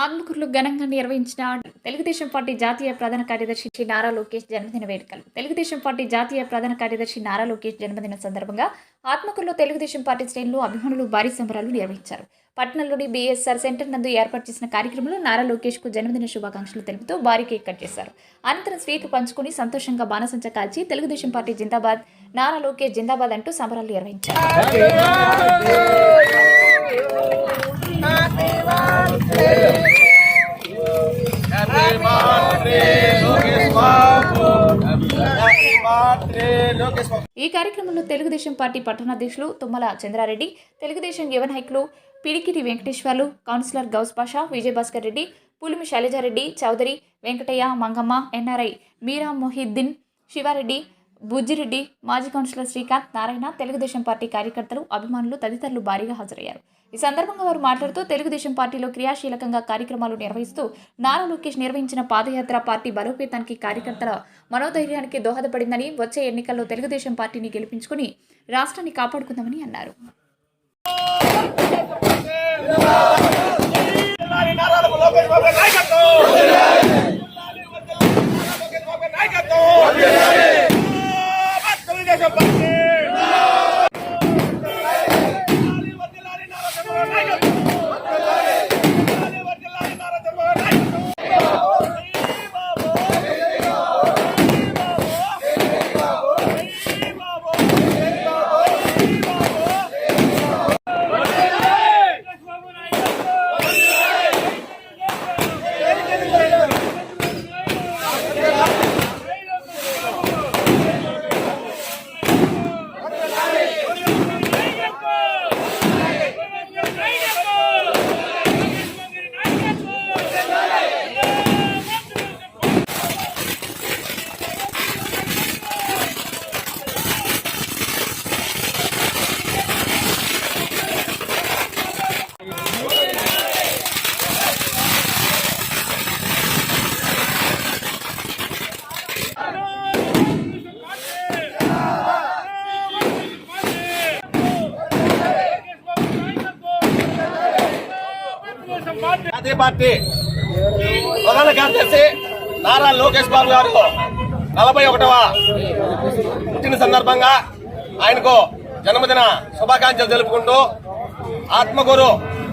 ఆత్మకూరులో ఘనంగా నిర్వహించిన తెలుగుదేశం పార్టీ జాతీయ ప్రధాన కార్యదర్శి శ్రీ నారా లోకేష్ జన్మదిన వేడుకలు. తెలుగుదేశం పార్టీ జాతీయ ప్రధాన కార్యదర్శి నారా లోకేష్ జన్మదిన సందర్భంగా ఆత్మకూరులో తెలుగుదేశం పార్టీ శ్రేణులు అభిమానులు భారీ సంబరాలు నిర్వహించారు. పట్టణంలోని బీఎస్ఆర్ సెంటర్ నందు ఏర్పాటు చేసిన కార్యక్రమంలో నారా లోకేష్కు జన్మదిన శుభాకాంక్షలు తెలుపుతూ భారీ కేక్ కట్ చేశారు. అనంతరం స్వీట్ పంచుకుని సంతోషంగా బాణసంచ కాల్చి తెలుగుదేశం పార్టీ జిందాబాద్ నారా లోకేష్ జిందాబాద్ అంటూ సంబరాలు నిర్వహించారు. ఈ కార్యక్రమంలో తెలుగుదేశం పార్టీ పట్టణాధ్యక్షులు తుమ్మల చంద్రారెడ్డి తెలుగుదేశం యువ నాయకులు పిడికిటి వెంకటేశ్వర్లు కౌన్సిలర్ గౌస్ పాషా విజయభాస్కర్ రెడ్డి పులిమి శైలజారెడ్డి చౌదరి వెంకటయ్య మంగమ్మ ఎన్ఆర్ఐ మీరా మొహిద్దీన్ శివారెడ్డి బుజ్జిరెడ్డి మాజీ కౌన్సిలర్ శ్రీకాంత్ నారాయణ తెలుగుదేశం పార్టీ కార్యకర్తలు అభిమానులు తదితరులు భారీగా హాజరయ్యారు. ఈ సందర్భంగా వారు మాట్లాడుతూ తెలుగుదేశం పార్టీలో క్రియాశీలకంగా కార్యక్రమాలు నిర్వహిస్తూ నారా లోకేష్ నిర్వహించిన పాదయాత్ర పార్టీ బలోపేతానికి కార్యకర్తల మనోధైర్యానికి దోహదపడిందని వచ్చే ఎన్నికల్లో తెలుగుదేశం పార్టీని గెలిపించుకుని రాష్ట్రాన్ని కాపాడుకుందామని అన్నారు. లోకేష్ నాయకత్వం లోకేష్ బాబు గారి నాయకత్వం తెలుగుదేశం పార్టీ వర్ధిల్లాలి నారా చంద్రబాబు నాయకత్వం. వర్ధిల్లాలి, వర్ధిల్లాలి నారా చంద్రబాబు నాయకత్వం. జై బాబు. జై బాబు. జై బాబు. జై బాబు. లోకేష్ బాబు నాయకత్వం. జాతీయ పార్టీ. ప్రధాన కార్యదర్శి నారా లోకేష్ బాబు గారు నలభై ఒకటవ పుట్టిన సందర్భంగా ఆయనకు జన్మదిన శుభాకాంక్షలు తెలుపుకుంటూ ఆత్మగురు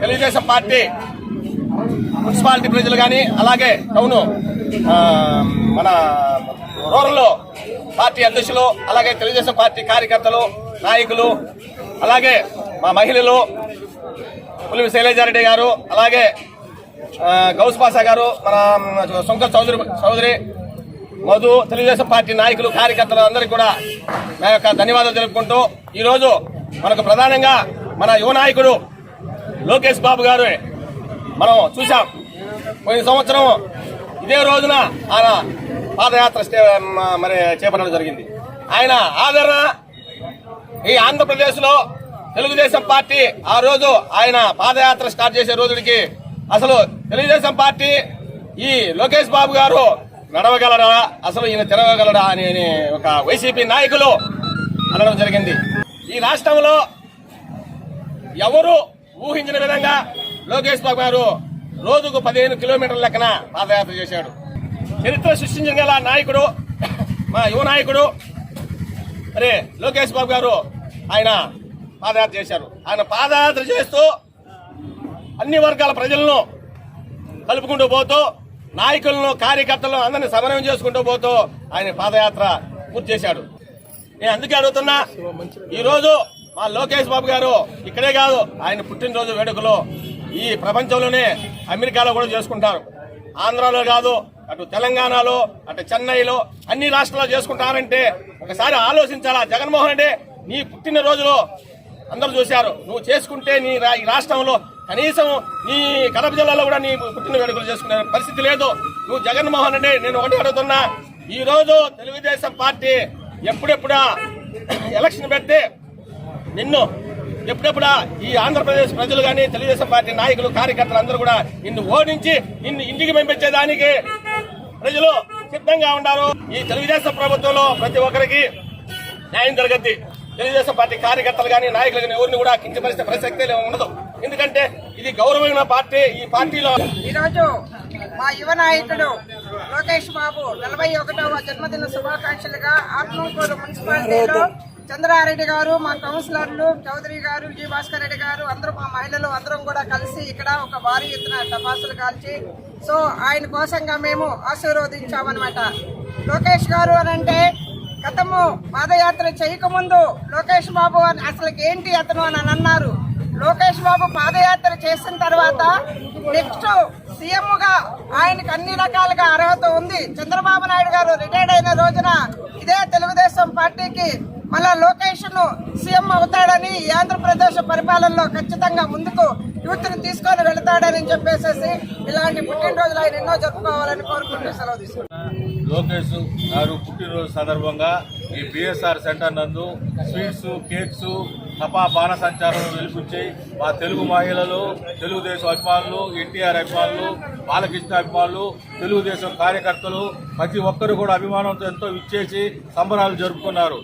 తెలుగుదేశం పార్టీ మున్సిపాలిటీ ప్రజలు కానీ అలాగే టౌను మన రూరల్ పార్టీ అధ్యక్షులు అలాగే తెలుగుదేశం పార్టీ కార్యకర్తలు నాయకులు అలాగే మా మహిళలు పులివి శైలజారెడ్డి గారు అలాగే గౌస్ పాసా గారు మన శంకర్ చౌదరి చౌదరి మధు తెలుగుదేశం పార్టీ నాయకులు కార్యకర్తలు అందరికీ కూడా నా యొక్క ధన్యవాదాలు తెలుపుకుంటూ ఈరోజు మనకు ప్రధానంగా మన యువ నాయకుడు లోకేష్ బాబు గారు మనం చూసాం పోయిన సంవత్సరం ఇదే రోజున ఆయన పాదయాత్ర స్టే- మరి చేపట్టడం జరిగింది. ఆయన ఆదరణ ఈ ఆంధ్రప్రదేశ్లో తెలుగుదేశం పార్టీ ఆ రోజు ఆయన పాదయాత్ర స్టార్ట్ చేసే రోజుడికి అసలు తెలుగుదేశం పార్టీ ఈ లోకేష్ బాబు గారు నడవగలరా అసలు ఈయన తిరగగలరా అని ఒక వైసీపీ నాయకులు అనడం జరిగింది. ఈ రాష్ట్రంలో ఎవరు ఊహించిన విధంగా లోకేష్ బాబు గారు రోజుకు పదిహేను కిలోమీటర్ల లెక్కన పాదయాత్ర చేశాడు. చరిత్ర సృష్టించగల నాయకుడు మా యువ నాయకుడు అరే లోకేష్ బాబు గారు ఆయన పాదయాత్ర చేశారు. ఆయన పాదయాత్ర చేస్తూ అన్ని వర్గాల ప్రజలను కలుపుకుంటూ పోతూ నాయకులను కార్యకర్తలను అందరిని సమన్వయం చేసుకుంటూ పోతూ ఆయన పాదయాత్ర పూర్తి చేశాడు. నేను అందుకే అడుగుతున్నా ఈరోజు మా లోకేష్ బాబు గారు ఇక్కడే కాదు ఆయన పుట్టినరోజు వేడుకలు ఈ ప్రపంచంలోనే అమెరికాలో కూడా చేసుకుంటారు. ఆంధ్రాలో కాదు అటు తెలంగాణలో అటు చెన్నైలో అన్ని రాష్ట్రాల్లో చేసుకుంటారంటే ఒకసారి ఆలోచించాలా? జగన్మోహన్ రెడ్డి నీ పుట్టినరోజులో అందరూ చూశారు. నువ్వు చేసుకుంటే నీ ఈ రాష్ట్రంలో కనీసం నీ కడప జిల్లాలో కూడా నీ పుట్టిన వేడుకలు చేసుకునే పరిస్థితి లేదు. నువ్వు జగన్మోహన్ రెడ్డి నేను ఒకటి అడుగుతున్నా. ఈ రోజు తెలుగుదేశం పార్టీ ఎప్పుడెప్పుడా ఎలక్షన్ పెడితే నిన్ను ఎప్పుడెప్పుడా ఈ ఆంధ్రప్రదేశ్ ప్రజలు కానీ తెలుగుదేశం పార్టీ నాయకులు కార్యకర్తలు అందరూ కూడా నిన్ను ఓడించి నిన్ను ఇంటికి పంపించేదానికి ప్రజలు సిద్ధంగా ఉన్నారు. ఈ తెలుగుదేశం ప్రభుత్వంలో ప్రతి ఒక్కరికి న్యాయం జరగద్ది. తెలుగుదేశం పార్టీ కార్యకర్తలు కానీ నాయకులు కానీ ఎవరిని కూడా కించపరిచే ప్రసక్తే ఉండదు. ఎందుకంటే ఇది గౌరవమైన పార్టీ ఈ పార్టీలో ఈరోజు మా యువ నాయకుడు లోకేష్ బాబు నలభై ఒకటవ జన్మదిన శుభాకాంక్షలుగా ఆత్మకూరు మున్సిపాలిటీలో చంద్రారెడ్డి గారు మా కౌన్సిలర్లు చౌదరి గారు జి భాస్కర్ రెడ్డి గారు అందరూ మా మహిళలు అందరం కూడా కలిసి ఇక్కడ ఒక భారీ ఎత్తున టపాసులు కాల్చి సో ఆయన కోసంగా మేము ఆశీర్వదించామన్నమాట. లోకేష్ గారు అని అంటే గతము పాదయాత్ర చేయకముందు లోకేష్ బాబు అని అసలు ఏంటి అతను అని అన్నారు. లోకేష్ బాబు పాదయాత్ర చేసిన తర్వాత నెక్స్ట్ సీఎం గా ఆయనకు అన్ని రకాలుగా అర్హత ఉంది. చంద్రబాబు నాయుడు గారు రిటైర్డ్ అయిన రోజున ఇదే తెలుగుదేశం పార్టీకి మళ్ళా లోకేష్ను సీఎం అవుతాడని ఆంధ్రప్రదేశ్ పరిపాలనలో ఖచ్చితంగా ముందుకు యూత్ని తీసుకొని వెళతాడని చెప్పేసి ఇలాంటి పుట్టినరోజులు ఆయన ఎన్నో జరుపుకోవాలని కోరుకుంటూ సెలవు తీసుకుంటారు లోకేష్ గారు పుట్టినరోజు సందర్భంగా ఈ బిఎస్ఆర్ సెంటర్ నందు స్వీట్స్ కేక్స్ తపా బాణ సంచారం వెలిపించి మా తెలుగు మహిళలు తెలుగుదేశం అభిమానులు ఎన్టీఆర్ అభిమానులు బాలకృష్ణ అభిమానులు తెలుగుదేశం కార్యకర్తలు ప్రతి ఒక్కరు కూడా అభిమానంతో ఎంతో ఇచ్చేసి సంబరాలు జరుపుకున్నారు.